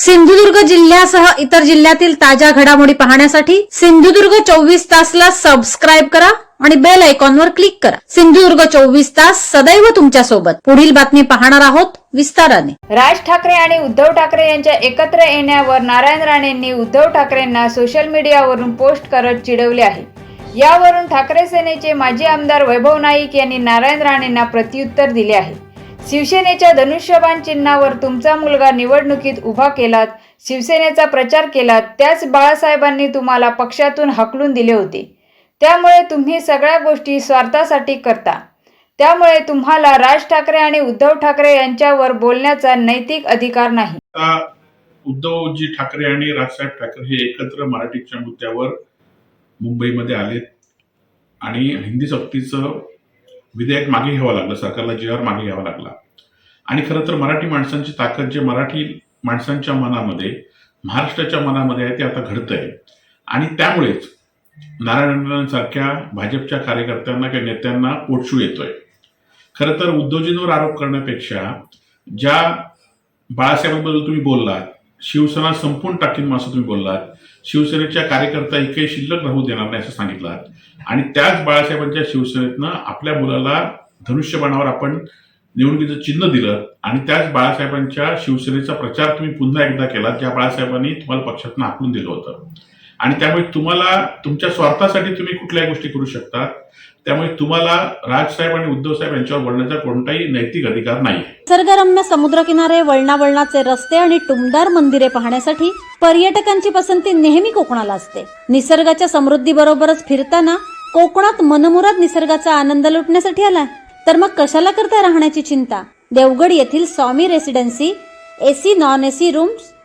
सिंधुदुर्ग जिल्ह्यासह इतर जिल्ह्यातील ताज्या घडामोडी पाहण्यासाठी सिंधुदुर्ग चोवीस तासला सबस्क्राईब करा आणि बेल आयकॉनवर क्लिक करा. सिंधुदुर्ग चोवीस तास सदैव तुमच्यासोबत पुढील बातमी पाहणार आहोत विस्ताराने. राज ठाकरे आणि उद्धव ठाकरे यांच्या एकत्र येण्यावर नारायण राणेंनी उद्धव ठाकरेंना सोशल मीडियावरून पोस्ट करत चिडवले आहे. यावरून ठाकरे सेनेचे माजी आमदार वैभव नाईक यांनी नारायण राणेंना प्रत्युत्तर दिले आहे. शिवसेनेच्या धनुष्यबाण चिन्हावर तुमचा मुलगा निवडणुकीत उभा केलात शिवसेनेचा प्रचार केलात त्याच बाळासाहेबांनी तुम्हाला पक्षातून हकलून दिले होते. त्यामुळे तुम्ही सगळ्या गोष्टी स्वार्थासाठी करता. त्यामुळे तुम्हाला राज ठाकरे आणि उद्धव ठाकरे यांच्यावर बोलण्याचा नैतिक अधिकार नाही. उद्धवजी ठाकरे आणि राजसाहेब ठाकरे हे एकत्र मराठीच्या मुद्द्यावर मुंबईमध्ये आले आणि हिंदी सक्तीचं विधेयक मागे घ्यावं लागलं सरकारला जी आर मागे घ्यावा लागला. आणि खरं तर मराठी माणसांची ताकद जे मराठी माणसांच्या मनामध्ये महाराष्ट्राच्या मनामध्ये आहे ते आता घडतं आहे आणि त्यामुळेच नारायणसारख्या भाजपच्या कार्यकर्त्यांना किंवा नेत्यांना पोटशू येतोय. खरं तर उद्योजींवर आरोप करण्यापेक्षा ज्या बाळासाहेबांबद्दल तुम्ही बोललात शिवसेना संपून टाकीन असं तुम्ही बोललात शिवसेनेच्या कार्यकर्ता काही शिल्लक राहू देणार नाही असं सांगितलं. आणि त्याच बाळासाहेबांच्या शिवसेनेतनं आपल्या मुलाला धनुष्यबाणावर आपण निवडणुकीचं चिन्ह दिलं आणि त्याच बाळासाहेबांच्या शिवसेनेचा प्रचार तुम्ही पुन्हा एकदा केला ज्या बाळासाहेबांनी तुम्हाला पक्षातनं हाकलून दिलं होतं. आणि त्यामुळे तुम्हाला तुमच्या स्वार्थासाठी तुम्ही कुठल्याही गोष्टी करू शकता. त्यामुळे तुम्हाला राजसाहेब आणि उद्धव साहेब यांच्यावर वळण्याचा कोणताही नैतिक अधिकार नाही निसर्गरम्य समुद्रकिनारे वळणा वळणाचे रस्ते आणि टुमदार मंदिरे पाहण्यासाठी पर्यटकांची पसंती नेहमी कोकणाला असते. निसर्गाच्या समृद्धीबरोबरच फिरताना कोकणात मनमुराद निसर्गाचा आनंद लुटण्यासाठी आला तर मग कशाला करता राहण्याची चिंता? देवगड येथील Swami residency AC non AC rooms